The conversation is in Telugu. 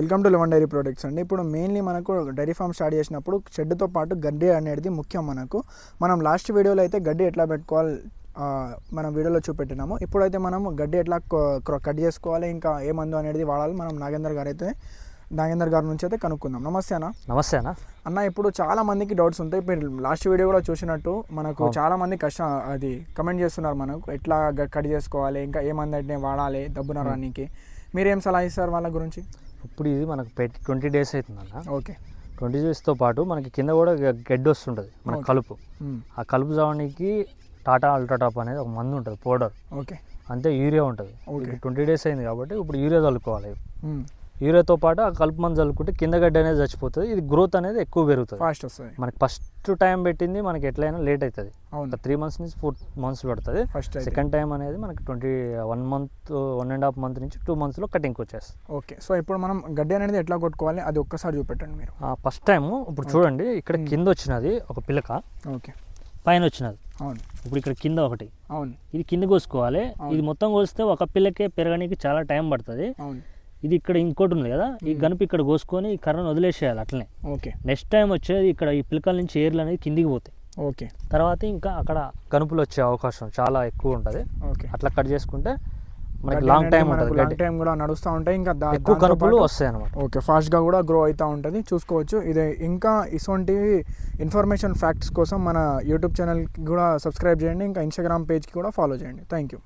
Welcome to eleven dairy products అండి. ఇప్పుడు మెయిన్లీ మనకు డైరీ ఫామ్ స్టార్ట్ చేసినప్పుడు షెడ్తో పాటు గడ్డి అనేది ముఖ్యం మనకు. మనం లాస్ట్ వీడియోలో అయితే గడ్డి ఎట్లా పెట్టుకోవాలి మనం వీడియోలో చూపెట్టినాము. ఇప్పుడైతే మనం గడ్డి ఎట్లా కట్ చేసుకోవాలి ఇంకా ఏ మందు అనేది వాడాలి మనం నాగేందర్ గారు అయితే నాగేందర్ గారి నుంచి అయితే కనుక్కుందాం. నమస్తే అన్న. నమస్తే అన్న. అన్న ఇప్పుడు చాలా మందికి డౌట్స్ ఉంటాయి. ఇప్పుడు లాస్ట్ వీడియో కూడా చూసినట్టు మనకు చాలా మంది కష్టం అది కమెంట్ చేస్తున్నారు మనకు. ఎట్లా కట్ చేసుకోవాలి ఇంకా ఏ మంది వాడాలి దబ్బున రానికి. మీరేం సలహా ఇస్తారు వాళ్ళ గురించి? ఇప్పుడు ఇది మనకు పెట్టి ట్వంటీ డేస్ అవుతుంది అన్న ఓకే. ట్వంటీ డేస్తో పాటు మనకి కింద కూడా గడ్డి వస్తుంటుంది మన కలుపు. ఆ కలుపు చావడానికి టాటా అల్ట్రాటాప్ అనేది ఒక మందు ఉంటుంది పౌడర్. ఓకే. అంతే యూరియా ఉంటుంది. ఓకే. ట్వంటీ డేస్ అయింది కాబట్టి ఇప్పుడు యూరియా చల్లుకోవాలి. యూరియాతో పాటు ఆ కలుపు మందు చల్లుకుంటే కింద గడ్డి అనేది చచ్చిపోతుంది ఇది గ్రోత్ అనేది ఎక్కువ పెరుగుతుంది. ఫాస్ట్ వస్తుంది. మనకి ఫస్ట్ టైం పెట్టింది మనకి ఎట్లయినా లేట్ అవుతుంది. అవును. త్రీ మంత్స్ నుంచి ఫోర్ మంత్స్ పడుతుంది. ఫస్ట్ సెకండ్ టైం అనేది మనకి twenty one month one and half month నుంచి టూ మంత్స్లో కటింగ్కి వచ్చేస్తుంది. ఓకే. సో ఇప్పుడు మనం గడ్డి అనేది ఎట్లా కొట్టుకోవాలి? అది ఒక్కసారి చూపెట్టండి మీరు. ఫస్ట్ టైం ఇప్పుడు చూడండి ఇక్కడ కింద వచ్చినది ఒక పిలక. ఓకే. పైన వచ్చినది. అవును. ఇప్పుడు ఇక్కడ కింద ఒకటి. అవును. ఇది కింద కోసుకోవాలి. ఇది మొత్తం కోస్తే ఒక పిల్లకే పెరగడానికి చాలా టైం పడుతుంది. అవును. ఇది ఇక్కడ ఇంకోటి ఉంది కదా ఈ గనుపు ఇక్కడ కోసుకొని ఈ కర్రను వదిలేసేయాలి అట్లనే. ఓకే. నెక్స్ట్ టైం వచ్చేది ఇక్కడ ఈ పిలకల నుంచి ఏర్లు అనేది కిందికి పోతాయి. ఓకే. తర్వాత ఇంకా అక్కడ గనుపులు వచ్చే అవకాశం చాలా ఎక్కువ ఉంటుంది. ఓకే. అట్లా కట్ చేసుకుంటే మనకి లాంగ్ టైం ఉంటుంది. లాంగ్ టైం కూడా నడుస్తూ ఉంటాయి ఇంకా ఎక్కువ కనుపులు పాటు- వస్తాయి అనమాట ఓకే ఫాస్ట్గా కూడా గ్రో అవుతూ ఉంటుంది. చూసుకోవచ్చు. ఇది ఇంకా ఇటువంటి ఇన్ఫర్మేషన్ ఫ్యాక్ట్స్ కోసం మన యూట్యూబ్ ఛానల్కి కూడా సబ్స్క్రైబ్ చేయండి ఇంకా ఇన్స్టాగ్రామ్ పేజ్కి కూడా ఫాలో చేయండి. Thank you